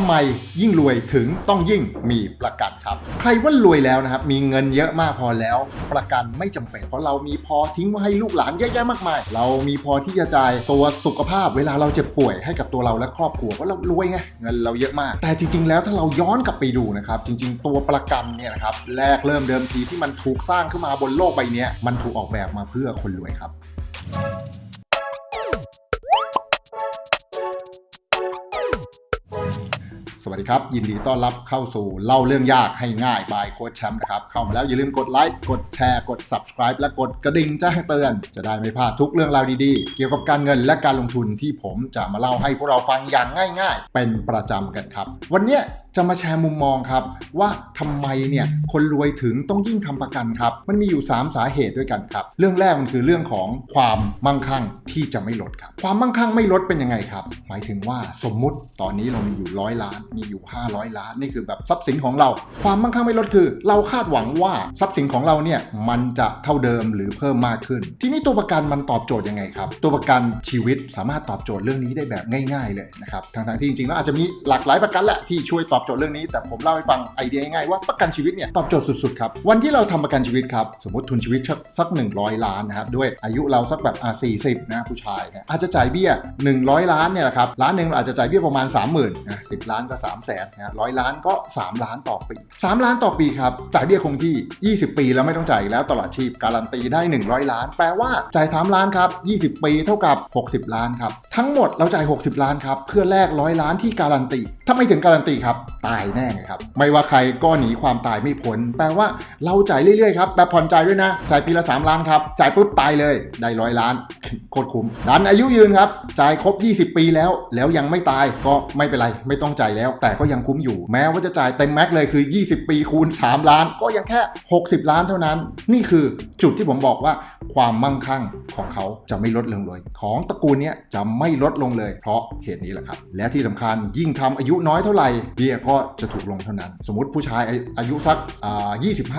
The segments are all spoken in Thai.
ำไมยิ่งรวยถึงต้องยิ่งมีประกันครับ ใครว่ารวยแล้วนะครับ มีเงินเยอะมากพอแล้ว ประกันไม่จำเป็น เพราะเรามีพอทิ้งไว้ให้ลูกหลานเยอะแยะมากมาย เรามีพอที่จะจ่ายตัวสุขภาพ เวลาเราเจ็บป่วยให้กับตัวเราและครอบครัวเพราะเรารวยไงเงินเราเยอะมาก แต่จริง ๆ แล้วถ้าเราย้อนกลับไปดูนะครับจริง ๆ ตัวประกันเนี่ยนะครับแรกเริ่มเดิมทีที่มันถูกสร้างขึ้นมาบนโลกใบนี้มันถูกออกแบบมาเพื่อคนรวยครับ วัสดีครับ ยินดีต้อนรับเข้าสู่เล่าเรื่องยากให้ง่ายบายโค้ชแชมป์นะครับ เข้ามาแล้วอย่าลืมกดไลค์กดแชร์กด subscribe และกดกระดิ่งแจ้งเตือน จะได้ไม่พลาดทุกเรื่องราวดีๆ เกี่ยวกับการเงินและการลงทุนที่ผมจะมาเล่าให้พวกเราฟังอย่างง่าย ๆ เป็นประจำกันครับ วันนี้จะมาแชร์มุมมองครับ ว่าทำไมเนี่ยคนรวยถึงต้องยิ่งทำประกันครับ มันมีอยู่ 3 สาเหตุด้วยกันครับ เรื่องแรกมันคือเรื่องของความมั่งคั่งที่จะไม่ลดครับ ความมั่งคั่งไม่ลดเป็นยังไงครับ หมายถึงว่าสมมุติตอนนี้เรามีอยู่ร้อยล้าน มีอยู่ 500 ล้านนี่คือแบบทรัพย์สินของเรา ความมั่งคั่งไม่ลดคือ เราคาดหวังว่าทรัพย์สินของเราเนี่ยมันจะเท่าเดิมหรือเพิ่มมากขึ้น ทีนี้ตัวประกันมันตอบโจทย์ยังไงครับ ตัวประกันชีวิตสามารถตอบโจทย์เรื่องนี้ได้แบบง่าย ๆเลยนะครับทั้งๆที่จริงๆแล้วอาจจะมีหลากหลายประกันแหละที่ช่วยตอบโจทย์เรื่องนี้ แต่ผมเล่าให้ฟังไอเดียง่ายๆว่าประกันชีวิตเนี่ยตอบโจทย์สุดๆครับวันที่เราทำประกันชีวิตครับสมมติทุนชีวิตสัก 100 ล้านนะครับด้วยอายุเราสักแบบอะ40นะผู้ชายนะอาจจะจ่ายเบี้ย 100 ล้านเนี่ยแหละครับล้านหนึ่งอาจจะจ่ายเบี้ยประมาณ 30,000นะ10ล้านก็ 3 0 0แสนนะร้อยล้านก็ 3 ล้านต่อปี 3 ล้านต่อปีครับจ่ายเบี้ยคงที่ 20 ปีแล้วไม่ต้องจ่ายแล้วตลอดชีพการันตีได้ 100 ล้าน แปลว่าจ่าย 3 ล้านครับ 20 ปีเท่ากับ 60 ล้านครับทั้งหมดเราจ่าย 60 ล้านครับเพื่อแลกร้อยล้านที่การันตีถ้าไมถึงการันตีครับตายแน่ครับ ไม่ว่าใครก็หนีความตายไม่พ้นแปลว่าเราจ่ายเรื่อยๆครับแบบผ่อนจ่ายด้วยนะจ่ายปีละ 3 ล้านครับจ่ายปุ๊บตายเลยได้ร้อยล้านโคตรคุ้มดันอายุยืนครับจ่ายครบ 20 ปีแล้ว แล้วยังไม่ตายก็ไม่เป็นไรไม่ต้องจ่ายแล้ว แต่ก็ยังคุ้มอยู่ แม้ว่าจะจ่ายเต็มแม็กซ์เลยคือ 20 ปีคูณ 3 ล้าน ก็ยังแค่ 60 ล้านเท่านั้น นี่คือจุดที่ผมบอกว่าความมั่งคั่งของเขาจะไม่ลดลงเลย ของตระกูลนี้จะไม่ลดลงเลย เพราะเหตุนี้แหละครับ และที่สำคัญยิ่งทำอายุน้อยเท่าไหร่เบี้ยก็จะถูกลงเท่านั้น สมมติผู้ชายอายุสักอ่า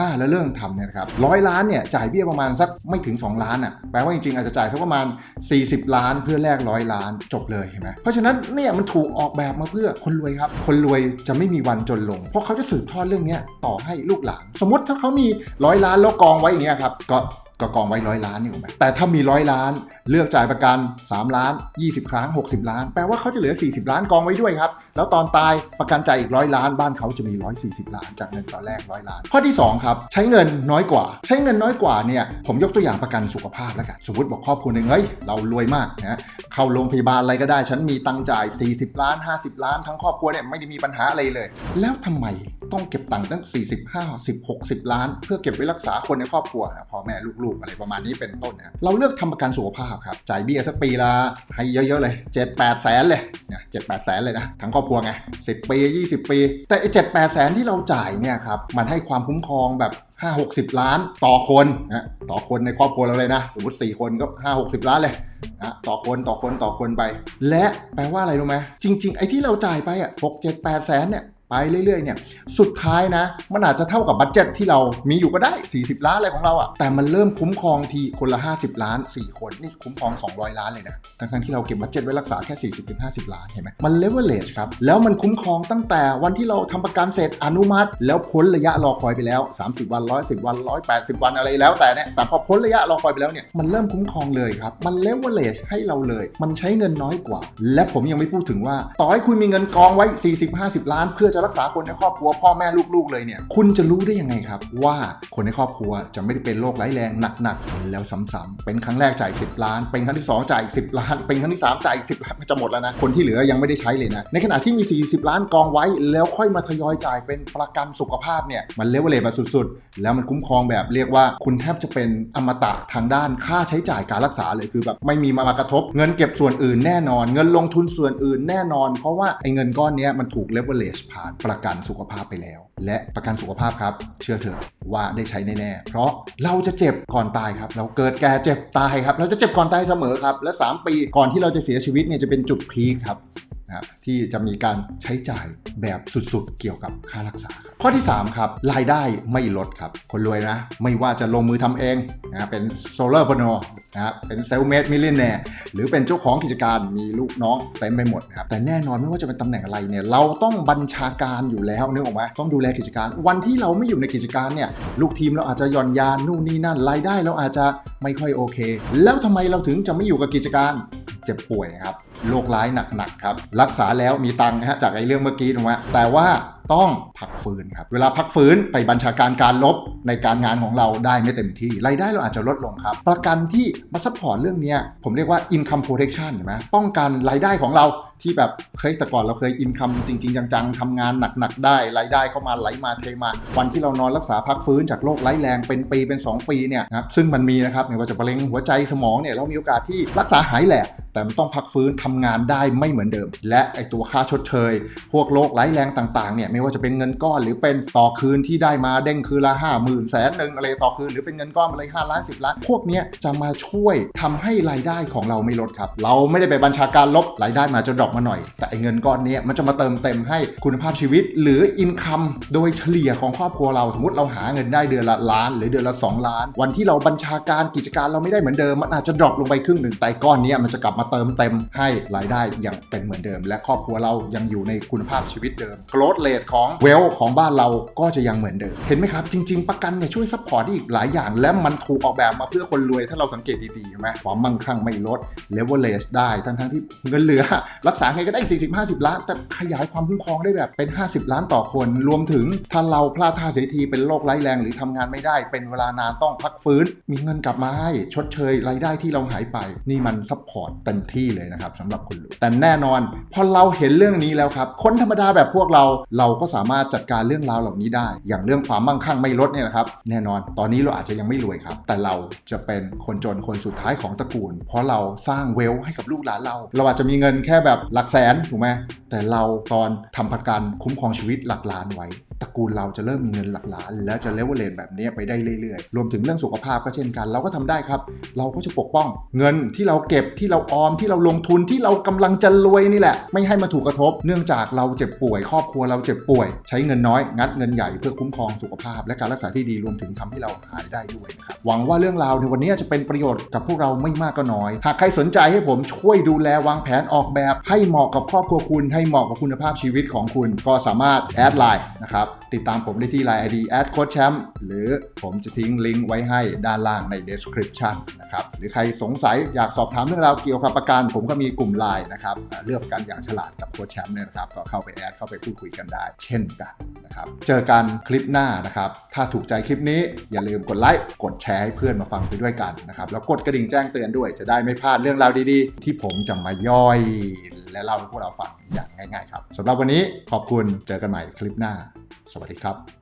25แล้วเริ่มทำเนี่ยนะครับร้อยล้านเนี่ยจ่ายเบี้ยประมาณสักไม่ถึง 2 ล้านอะแปลว่าจริงๆอาจจะจ่ายสักประมาณ 40 ล้านเพื่อแลกร้อยล้านจบเลยเห็นไหมเพราะฉะนั้นเนี่ยมันถูกออกแบบมาเพื่อคนรวยครับ คนรวยจะไม่มีวันจนลง เพราะเขาจะสืบทอดเรื่องเนี้ยต่อให้ลูกหลาน สมมติถ้าเขามีร้อยล้านแล้วกองไว้อย่างเงี้ยครับก็ ก็กองไว้ร้อยล้านนี่ถูกไหมแต่ถ้ามีร้อยล้าน เลือกจ่ายประกัน 3 ล้าน 20 ครั้ง 60 ล้าน แปลว่าเขาจะเหลือ 40 ล้านกองไว้ด้วยครับ แล้วตอนตายประกันจ่ายอีกร้อยล้าน บ้านเขาจะมี 140 ล้าน จากเงินตอนแรกร้อยล้าน ข้อที่ 2 ครับ ใช้เงินน้อยกว่า ใช้เงินน้อยกว่าเนี่ย ผมยกตัวอย่างประกันสุขภาพแล้วกัน สมมติบอกครอบครัวหนึ่งเฮ้ย เรารวยมากนะ เข้าโรงพยาบาลอะไรก็ได้ ฉันมีตังจ่าย 40 ล้าน 50 ล้าน ทั้งครอบครัวเนี่ยไม่ได้มีปัญหาอะไรเลย แล้วทำไมต้องเก็บตังค์ตั้ง 40 50 60 ล้าน เพื่อเก็บไว้รักษาคนในครอบครัวนะพ่อแม่ลูกๆอะไรประมาณนี้เป็นต้นนะเราเลือกทำประกันสุขภาพครับจ่ายเบี้ยสักปีละให้เยอะๆเลย7 8แสนเลยเนะ7 8แปดแสนเลยนะทั้งครอบครัวไง10ปี 20 ปี แต่ไอ้7 8แสนที่เราจ่ายเนี่ยครับมันให้ความคุ้มครองแบบ5 60 ล้านต่อคนนะต่อคนในครอบครัวเราเลยนะสมมติ4คนก็ 5 60 ล้านเลยนะต่อคนต่อคนต่อคนไป และแปลว่าอะไรรู้ไหมจริง ๆ ไอ้ที่เราจ่ายไปอะ6 7 8แสนเนี่ย ไปเรื่อยๆเนี่ยสุดท้ายนะ มันอาจจะเท่ากับบัตเจ็ตที่เรามีอยู่ก็ได้ 40 ล้านอะไรของเราอะ่ะแต่มันเริ่มคุ้มครองทีคนละ 50 ล้าน 4 คนนี่คุ้มครอง 200 ล้านเลยนะทั้งที่เราเก็บบัตเจ็ตไว้รักษาแค่ 40-50 ล้านเห็นไหมมันเลเวลเลชครับแล้วมันคุ้มครองตั้งแต่วันที่เราทำประกันเสร็จอนุมัติ แล้วพ้นระยะรอคอยไปแล้ว 30 วัน 110 วัน 180 วันอะไรแล้วแต่เนี่ยแต่พอพ้นระยะรอคอยไปแล้วเนี่ยมันเริ่มคุ้มครองเลยครับมันเลเวลเลชให้เราเลย มันใช้เงินน้อยกว่า และผมยังไม่พูดถึงว่า ต่อให้คุณมีเงินกองไว้ 40-50 ล้านเพื่อจะรักษาคนในครอบครัวพ่อแม่ลูกๆเลยเนี่ย คุณจะรู้ได้ยังไงครับ ว่าคนในครอบครัวจะไม่ได้เป็นโรคร้ายแรงหนักๆแล้วซ้ำๆเป็นครั้งแรกจ่าย 10 ล้าน เป็นครั้งที่ 2 จ่ายอีก10 ล้าน เป็นครั้งที่ 3 จ่ายอีก10ล้านมันจะหมดแล้วนะ คนที่เหลือยังไม่ได้ใช้เลยนะ ในขณะที่มี 40 ล้านกองไว้ แล้วค่อยมาทยอยจ่ายเป็นประกันสุขภาพเนี่ยมันเลเวลเลแบบสุดๆ แล้วมันคุ้มครองแบบเรียกว่าคุณแทบจะเป็นอมตะทางด้านค่าใช้จ่ายการรักษาเลยคือแบบไม่มีมามากระทบ เงินเก็บส่วนอื่นแน่นอน เงินลงทุนส่วนอื่นแน่นอน เพราะว่าไอ้เงินก้อนนี้มันถูกเลเวลเลชผ่านประกันสุขภาพไปแล้ว และประกันสุขภาพครับ เชื่อเถอะว่าได้ใช้แน่ๆ เพราะเราจะเจ็บก่อนตายครับ เราเกิดแก่เจ็บตายครับ เราจะเจ็บก่อนตายเสมอครับ และ 3 ปีก่อนที่เราจะเสียชีวิตเนี่ยจะเป็นจุดพีคครับ นะครับที่จะมีการใช้จ่ายแบบสุดๆ เกี่ยวกับค่ารักษาครับข้อที่ 3 ครับ รายได้ไม่ลดครับ คนรวยนะ ไม่ว่าจะลงมือทำเองนะเป็นโซลาร์พนนะเป็นเซลเมดมิลเลนแนร์หรือเป็นเจ้าของกิจการมีลูกน้องเต็มไปหมดครับแต่แน่นอนไม่ว่าจะเป็นตำแหน่งอะไรเนี่ยเราต้องบัญชาการอยู่แล้วนึกออกไหมต้องดูแลกิจการ วันที่เราไม่อยู่ในกิจการเนี่ยลูกทีมเราอาจจะหย่อนยานนู่นนี่นั่นรายได้เราอาจจะไม่ค่อยโอเค แล้วทำไมเราถึงจะไม่อยู่กับกิจการเจ็บป่วยครับ โรคร้ายหนักๆครับ รักษาแล้วมีตังค์ฮะจากไอ้เรื่องเมื่อกี้ถูกไหมแต่ว่าต้องพักฟื้นครับ เวลาพักฟื้นไปบัญชาการการลบในการงานของเราได้ไม่เต็มที่ รายได้เราอาจจะลดลงครับ ประกันที่มาซัพพอร์ตเรื่องนี้ผมเรียกว่า income protection เห็นไหมป้องกันรายได้ของเราที่แบบเคยแต่ก่อนเราเคย income จริง ๆ จังๆทำงานหนักๆได้ รายได้เข้ามาไหลมาเทมา วันที่เรานอนรักษาพักฟื้นจากโรคร้ายแรงเป็นปีเป็น 2 ปีเนี่ยนะซึ่งมันมีนะครับไม่ว่าจะมะเร็งหัวใจสมองเนี่ยเรามีโอกาสที่รักษาหายแหละแต่มันต้องพักฟื้นทำงานได้ไม่เหมือนเดิม และไอตัวค่าชดเชย พวกโรคร้ายแรงต่างๆเนี่ยไม่ว่าจะเป็นเงินก้อนหรือเป็นต่อคืนที่ได้มาเด้งคืนละห้าหมื่นแสนหนึ่งอะไรต่อคืนหรือเป็นเงินก้อนมาเลยห้าล้านสิบล้านพวกเนี้ยจะมาช่วยทำให้รายได้ของเราไม่ลดครับเราไม่ได้ไปบัญชาการลบรายได้มาจะดรอปมาหน่อย แต่ไอเงินก้อนเนี้ยมันจะมาเติมเต็มให้คุณภาพชีวิต หรืออินคัมโดยเฉลี่ยของครอบครัวเราสมมติเราหาเงินได้เดือนละล้าน หรือเดือนละ 2 ล้าน วันที่เราบัญชาการกิจการเราไม่ได้เหมือนเดิมมันอาจจะดรอปลงไปครึ่งหนึ่งแต่ก้อนเนี้ยมันจะกลับมาเติมเต็มให้รายได้ยังเป็นเหมือนเดิม และครอบครัวเรายังอยู่ในคุณภาพชีวิตเดิมโกรดเลทของเวลของบ้านเราก็จะยังเหมือนเดิม เห็นไหมครับ จริง ๆ ประกันเนี่ยช่วยซัพพอร์ตได้อีกหลายอย่าง และมันถูกออกแบบมาเพื่อคนรวยถ้าเราสังเกตดีๆใช่ไหมความมั่งคั่งไม่ลดเลเวลเลสได้ทั้งๆที่เงินเหลือ รักษาไงก็ได้ 40-50 ล้าน แต่ขยายความคุ้มครองได้แบบเป็น 50 ล้านต่อคน รวมถึงถ้าเราพลาดท่าเสียทีเป็นโรคร้ายแรงหรือทำงานไม่ได้ เป็นเวลานานต้องพักฟื้น มีเงินกลับมาให้ชดเชยรายได้ที่เราหายไป นี่มันซัพพอร์ตเต็มที่เลยนะครับสำหรับคนรวยแต่แน่นอนพอเราเห็นเรื่องนี้แล้วครับ คนธรรมดาแบบพวกเราเราก็สามารถจัดการเรื่องราวเหล่านี้ได้ อย่างเรื่องความมั่งคั่งไม่ลดเนี่ยนะครับ แน่นอนตอนนี้เราอาจจะยังไม่รวยครับ แต่เราจะเป็นคนจนคนสุดท้ายของตระกูล เพราะเราสร้างเวลให้กับลูกหลานเรา เราอาจจะมีเงินแค่แบบหลักแสนถูกไหมแต่เราตอนทำประกันคุ้มครองชีวิตหลักล้านไว้ ตระกูลเราจะเริ่มมีเงินหลักล้าน และจะเลเวลเลนแบบนี้ไปได้เรื่อยๆ รวมถึงเรื่องสุขภาพก็เช่นกัน เราก็ทำได้ครับ เราก็จะปกป้อง เงินที่เราเก็บที่เราออมที่เราลงทุนที่เรากำลังจะรวยนี่แหละ ไม่ให้มาถูกกระทบ เนื่องจากเราเจ็บป่วย ครอบครัวเราเจ็บป่วย ใช้เงินน้อยงัดเงินใหญ่เพื่อคุ้มครองสุขภาพ และการรักษาที่ดีรวมถึงทำให้เราหายได้ด้วยนะครับหวังว่าเรื่องราวในวันนี้จะเป็นประโยชน์กับพวกเราไม่มากก็น้อย หากใครสนใจให้ผมช่วยดูแลวางแผนออกแบบ ให้เหมาะกับครอบครัวคุณให้เหมาะกับคุณภาพชีวิตของคุณ ก็สามารถแอดไลน์นะครับติดตามผมได้ที่ Line ID แอดโค้ชแชมป์หรือผมจะทิ้งลิงก์ไว้ให้ด้านล่างใน description นะครับ หรือใครสงสัยอยากสอบถามเรื่องราวเกี่ยวกับประกัน ผมก็มีกลุ่มไลน์นะครับ เลือกประกันอย่างฉลาดกับโค้ชแชมป์เนี่ยนะครับ ก็เข้าไปแอดเข้าไปพูดคุยกันได้ เช่นกันนะครับ เจอกันคลิปหน้านะครับ ถ้าถูกใจคลิปนี้อย่าลืมกดไลค์ กดแชร์ให้เพื่อนมาฟังไปด้วยกันนะครับ แล้วกดกระดิ่งแจ้งเตือนด้วยจะได้ไม่พลาดเรื่องราวดีๆ ที่ผมจะมาย่อยและเล่าให้พวกเราฟังอย่างง่าย ๆ ครับสำหรับวันนี้ขอบคุณเจอกันใหม่คลิปหน้า สวัสดีครับ